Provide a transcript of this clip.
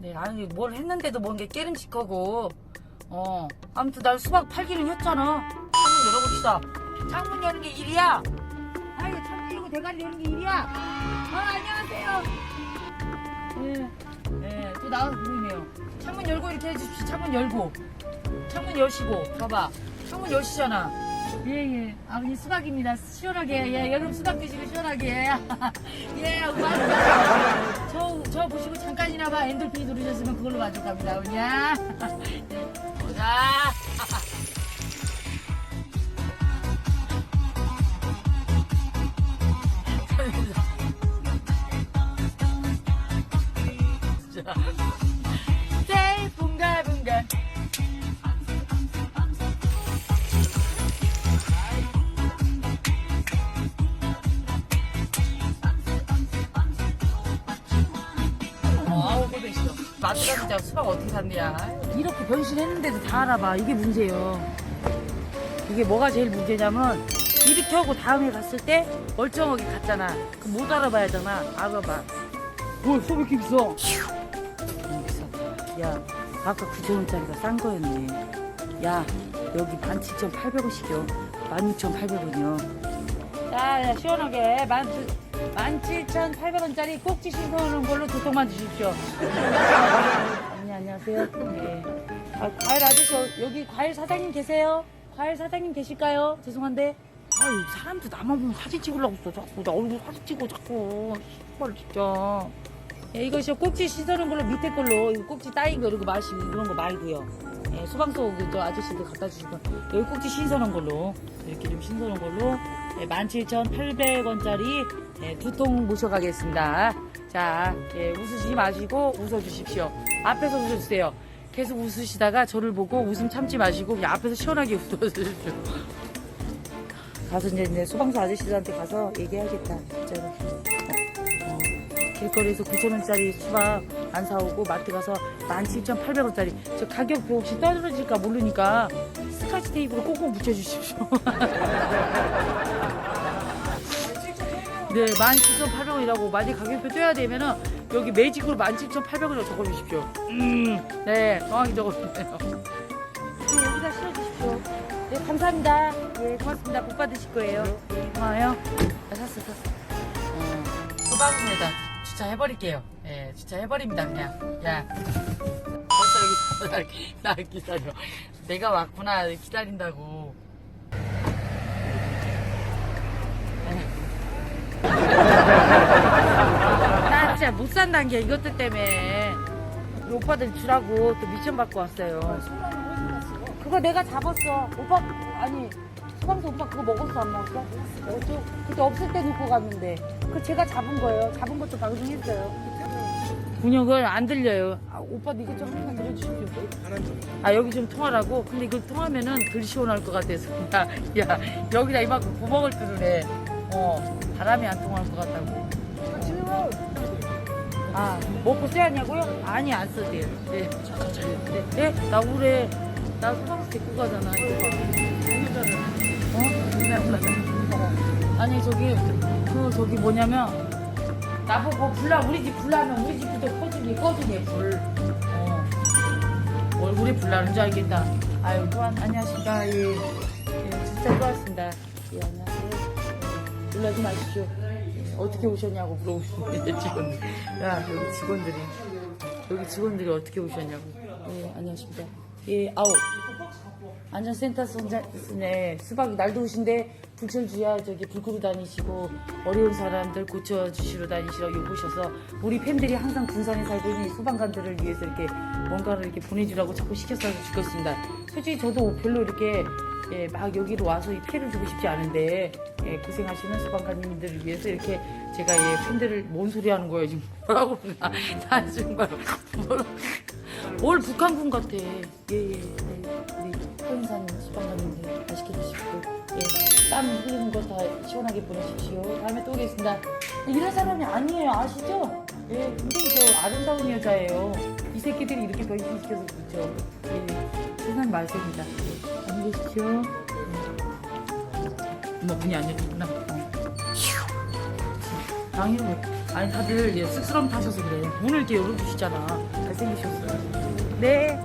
네, 아니 뭘 했는데도 뭔게 깨름직하고. 어 아무튼 날 수박 팔기는 했잖아. 창문 열어봅시다. 창문 여는 게 일이야. 아이 창문 열고 대가리 여는 게 일이야. 아 안녕하세요. 네 네 또 나와서 보이네요. 창문 열고 이렇게 해주십시오. 창문 열고. 창문 여시고. 봐봐. 창문 여시잖아. 예 예. 아버님 수박입니다. 시원하게. 예 여름 수박 드시고 시원하게. 예 고맙습니다 저, 저 보시고 잠깐이나마 엔돌핀이 누르셨으면 그걸로 만족합니다. 오냐 보자 자, 진짜 수박 어떻게 샀냐? 이렇게 변신했는데도 다 알아봐. 이게 문제예요. 이게 뭐가 제일 문제냐면 이렇게 하고 다음에 갔을 때 멀쩡하게 갔잖아. 그럼 못 알아봐야 하잖아. 알아봐. 뭘 소백이 비싸 너무 비싸다 야 아까 9천원짜리가 싼 거였네. 야 여기 17,800원씩이요. 16,800원이요. 자, 야, 시원하게 17,800원짜리 꼭지 신선한 걸로 두 통만 주십시오. 네, 안녕하세요. 네. 아, 과일 아저씨, 어, 여기 과일 사장님 계세요? 과일 사장님 계실까요? 죄송한데. 아유, 사람들 나만 보면 사진 찍으려고 써, 자꾸. 나 얼굴 사진 찍어, 자꾸. 정말 진짜. 예, 이것이 꼭지 씻어놓은 걸로 밑에 걸로 이거 꼭지 따인 거 이런 거 마시 그런 거 말고요. 예, 소방서 아저씨들 갖다 주시고 여기 꼭지 신선한 걸로 이렇게 좀 신선한 걸로 예, 17,800원짜리 예, 두통 모셔가겠습니다. 자, 예, 웃으시지 마시고 웃어주십시오. 앞에서 웃어주세요. 계속 웃으시다가 저를 보고 웃음 참지 마시고 그냥 앞에서 시원하게 웃어주십시오. 가서 이제, 이제 소방서 아저씨들한테 가서 얘기하겠다. 진짜로. 어, 길거리에서 9천원짜리 수박 안 사오고 마트 가서 17,800원짜리. 저 가격 그 혹시 떨어질까 모르니까 스카치 테이프로 꼭꼭 붙여주십시오. 네 17,800원이라고 만약 가격표 떼야 되면은 여기 매직으로 17,800원이라고 적어주십시오. 음네 정확히 적어주세요. 네, 여기다 실어주십시오. 네 감사합니다. 예 고맙습니다. 복 받으실 거예요. 예 고마워요. 아, 샀어 샀어. 어, 소방입니다. 주차해버릴게요. 예, 주차해버립니다, 그냥. 야. 벌써 기다려. 내가 왔구나. 기다린다고. 나 진짜 못 산다는 게 이것들 때문에. 오빠들 주라고 또 미션 받고 왔어요. 그거 내가 잡았어. 오빠, 아니, 소방서 오빠 그거 먹었어, 안 먹었어? 먹었죠? 그때 없을 때 놓고 갔는데. 그 제가 잡은 거예요. 잡은 것도 방송했어요. 분역을 안 들려요. 아, 오빠도 이거 좀 한번 들려주십시오. 아, 여기 좀 통화라고? 근데 이거 통하면은 덜 시원할 것 같아서. 야, 야, 여기다 이만큼 구멍을 뚫으래. 어, 바람이 안 통할 것 같다고. 아, 먹고 써야냐고요? 아니, 안 써도돼요. 네. 네, 네? 나 우울해. 나 소방서 데리고 가잖아. 이거 봐. 어? 아니, 저기, 그, 저기 뭐냐면, 나보고 불나, 우리 집 불나면 우리 집부터 꺼주니, 꺼주니, 불. 어. 얼굴에 불나는 줄 알겠다. 아유, 또한, 안녕하십니까. 예. 예, 진짜 좋았습니다. 예, 안녕하세요. 예, 놀라지 마십시오. 예, 어떻게 오셨냐고 물어보시는데, 직원들. 야, 여기 직원들이. 여기 직원들이 어떻게 오셨냐고. 예, 안녕하십니까. 예, 아우. 안전센터 선장네 수박이 날 더우신데 불철주야 저기 불 끄고 다니시고 어려운 사람들 고쳐주시러 다니시러 여기 오셔서 우리 팬들이 항상 군산에 살고 있는 이 소방관들을 위해서 이렇게 뭔가를 이렇게 보내주라고 자꾸 시켜서 죽겠습니다. 솔직히 저도 별로 이렇게 예, 막 여기로 와서 이 피해를 주고 싶지 않은데 예, 고생하시는 소방관님들을 위해서 이렇게 제가 예, 팬들을 뭔 소리 하는 거예요 지금 뭐라고 그러나 나 정말 뭐라 올 북한군 같아. 예예. 네. 우 리 호인사님 수방관님들 맛있게 드시고 예. 땀 흐르는 거 다 시원하게 보내십시오. 다음에 또 오겠습니다. 이런 사람이 아니에요. 아시죠? 예. 굉장히 저 아름다운 여자예요. 이 새끼들이 이렇게 변신시켜서 그렇죠. 예. 세상 말씀입니다. 예. 안녕히 계십시오. 예. 엄마 문이 안 열리구나. 어. 방해로 아니 다들 얘 쑥스러움 타셔서 그래 오늘 이렇게 열어주시잖아 잘생기셨어요 네